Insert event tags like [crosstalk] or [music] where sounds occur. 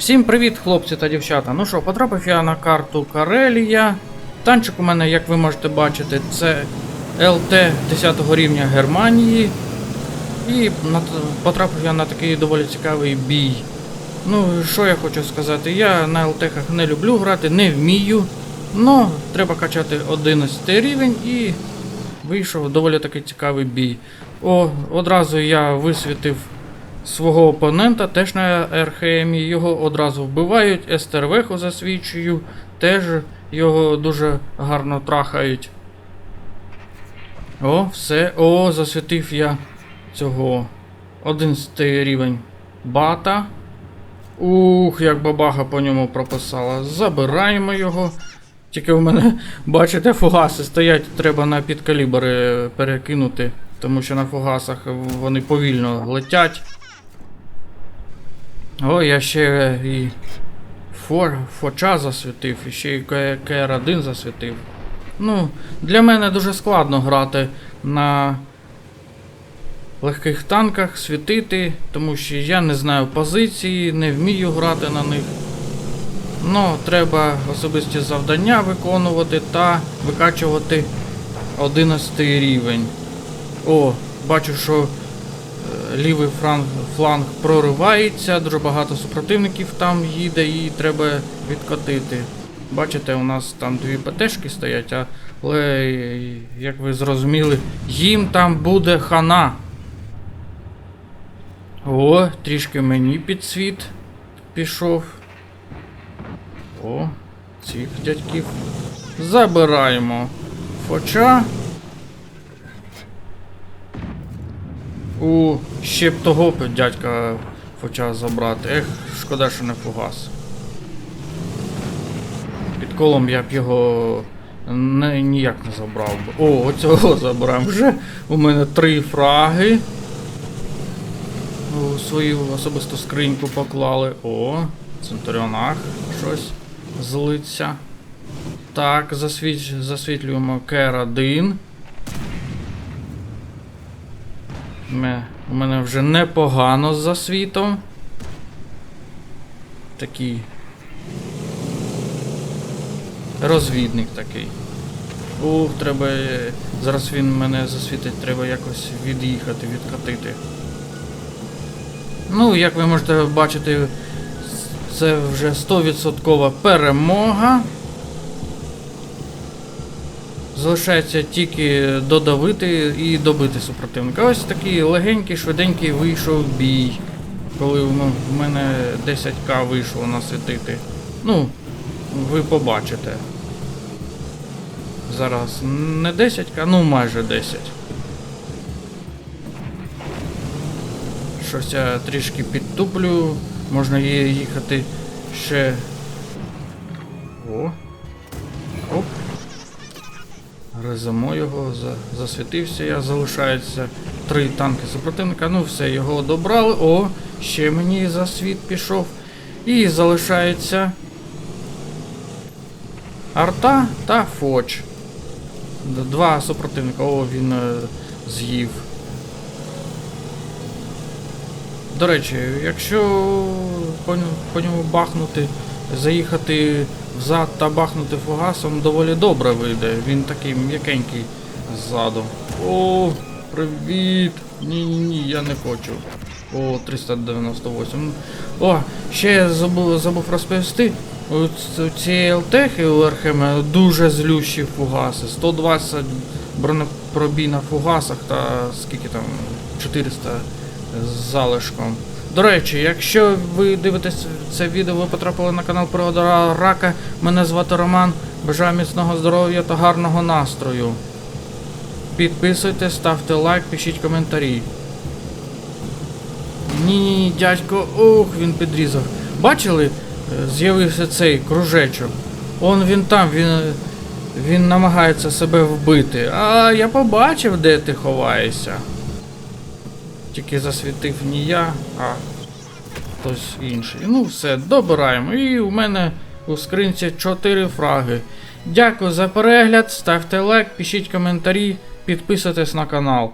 Всім привіт, хлопці та дівчата. Ну що, потрапив я на карту Карелія. Танчик у мене, як ви можете бачити, це ЛТ 10 рівня Германії. І потрапив я на такий доволі цікавий бій. Ну, що я хочу сказати, я на ЛТХах не люблю грати, не вмію. Но треба качати 11 рівень і вийшов доволі такий цікавий бій. О, одразу я висвітив свого опонента, теж на РХМі. Його одразу вбивають, СТРВХу засвідчую, теж його дуже гарно трахають. О, все. О, засвітив я цього 11 рівень бата. Ух, як бабага по ньому прописала. Забираємо його. Тільки в мене, [laughs] бачите, фугаси стоять, треба на підкалібри перекинути, тому що на фугасах вони повільно летять. О, я ще і фор, фоча засвітив, і ще й КР1 засвітив. Ну, для мене дуже складно грати на легких танках, світити, тому що я не знаю позиції, не вмію грати на них. Ну, треба особисті завдання виконувати та викачувати 11 рівень. О, бачу, що е, лівий фланг, фланг проривається, дуже багато супротивників там їде і треба відкотити. Бачите, у нас там дві ПТшки стоять, але, як ви зрозуміли, їм там буде хана. О, трішки мені підсвіт пішов. О, цих дядьків. Забираємо. Фоча. У, ще б того дядька Фоча забрати. Ех, шкода, що не фугас. Під колом я б його не, ніяк не забрав би. О, оцього [laughs] забрав. Вже у мене три фраги. У свою особисту скриньку поклали. О, Центуріонах щось злиться. Так, засвіч... засвітлюємо Кер-1. Ме... У мене вже непогано з засвітом. Такий. Розвідник такий. Ух, треба. Зараз він мене засвітить, треба якось від'їхати, відкатити. Ну, як ви можете бачити, це вже 100% перемога. Залишається тільки додавити і добити супротивника. Ось такий легенький, швиденький вийшов бій. Коли в мене 10к вийшло насвітити. Ну, ви побачите. Зараз не 10к, ну майже 10. Щось я трішки підтуплю. Можна їхати ще. О. Резимо його, засвітився я, залишається три танки супротивника. Ну все, його добрали. О, ще мені засвіт пішов. І залишається Арта та Фоч. Два супротивника. О, він е, з'їв. До речі, якщо по, по ньому бахнути, заїхати взад та бахнути фугасом, доволі добре вийде. Він такий м'якенький ззаду. О, привіт! Ні-ні-ні, я не хочу. О, 398. О, ще я забув, забув розповісти. У цієї ЛТХи у РХМ дуже злющі фугаси. 120 бронепробій на фугасах та скільки там 400 з залишком. До речі, якщо ви дивитесь це відео, ви потрапили на канал Пригода Рака. Мене звати Роман. Бажаю міцного здоров'я та гарного настрою. Підписуйтесь, ставте лайк, пишіть коментарі. Ні, дядько, ух, він підрізав. Бачили? Е, З'явився цей кружечок. Он він там, він, він намагається себе вбити. А я побачив, де ти ховаєшся. Тільки засвітив не я, а хтось інший. Ну все, добираємо. І у мене у скринці 4 фраги. Дякую за перегляд, ставте лайк, пишіть коментарі, підписуйтесь на канал.